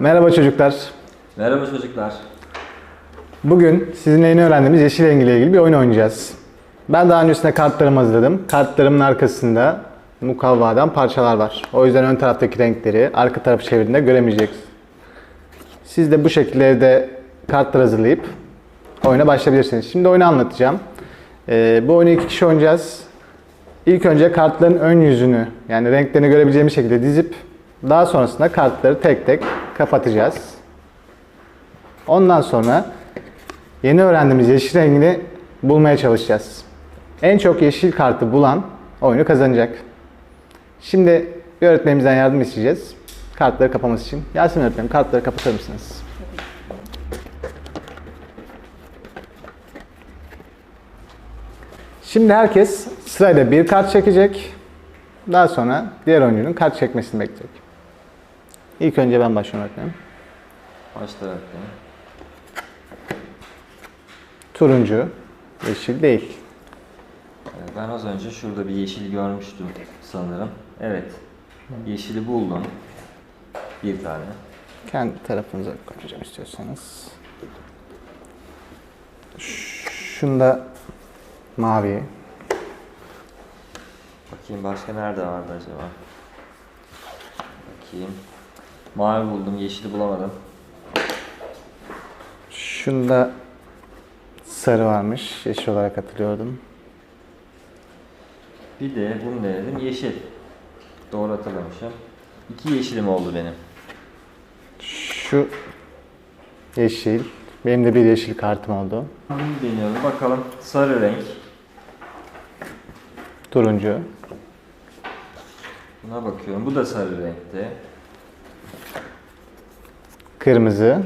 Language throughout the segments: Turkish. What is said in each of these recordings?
Merhaba çocuklar. Merhaba çocuklar. Bugün sizinle yeni öğrendiğimiz yeşil renk ile ilgili bir oyun oynayacağız. Ben daha öncesinde kartlarımı hazırladım. Kartlarımın arkasında mukavvadan parçalar var. O yüzden ön taraftaki renkleri arka tarafı çevirdiğinde göremeyeceksiniz. Siz de bu şekilde evde kartlar hazırlayıp oyuna başlayabilirsiniz. Şimdi oyunu anlatacağım. Ee, bu oyunu iki kişi oynayacağız. İlk önce kartların ön yüzünü yani renklerini görebileceğimiz şekilde dizip daha sonrasında kartları tek tek kapatacağız. Ondan sonra yeni öğrendiğimiz yeşil rengini bulmaya çalışacağız. En çok yeşil kartı bulan oyunu kazanacak. Şimdi bir öğretmenimizden yardım isteyeceğiz. Kartları kapaması için. Yasemin öğretmenim kartları kapatır mısınız? Şimdi herkes sırayla bir kart çekecek. Daha sonra diğer oyuncunun kart çekmesini bekleyecek. İlk önce ben başlıyorum öğretmenim. Başla öğretmenim. Turuncu, yeşil değil. Ben az önce şurada bir yeşil görmüştüm sanırım. Evet. Yeşili buldum. Bir tane. Kendi tarafınıza koyacağım istiyorsanız. Şunda mavi. Bakayım başka nerede vardı acaba? Bakayım. Mavi buldum, yeşili bulamadım. Şunda sarı varmış. Yeşil olarak hatırlıyordum. Bir de bunu denedim, yeşil. Doğru hatırlamışım. İki yeşilim oldu benim. Şu yeşil. Benim de bir yeşil kartım oldu. Bunu deniyorum. Bakalım. Sarı renk. Turuncu. Buna bakıyorum. Bu da sarı renkte. Kırmızı.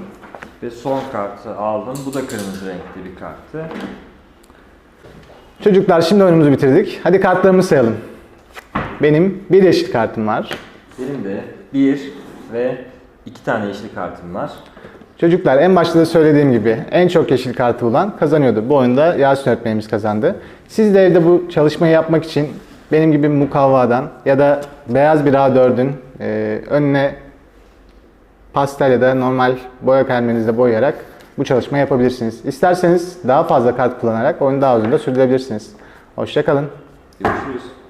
Ve son kartı aldım. Bu da kırmızı renkte bir karttı. Çocuklar şimdi oyunumuzu bitirdik. Hadi kartlarımızı sayalım. Benim bir yeşil kartım var. Benim de bir ve iki tane yeşil kartım var. Çocuklar en başta da söylediğim gibi en çok yeşil kartı bulan kazanıyordu. Bu oyunda Yasin öğretmenimiz kazandı. Siz de evde bu çalışmayı yapmak için benim gibi mukavvadan ya da beyaz bir A4'ün e, önüne pastel ya da normal boya kaleminizle boyayarak bu çalışmayı yapabilirsiniz. İsterseniz daha fazla kart kullanarak oyunu daha uzun da sürdürebilirsiniz. Hoşçakalın. Görüşürüz.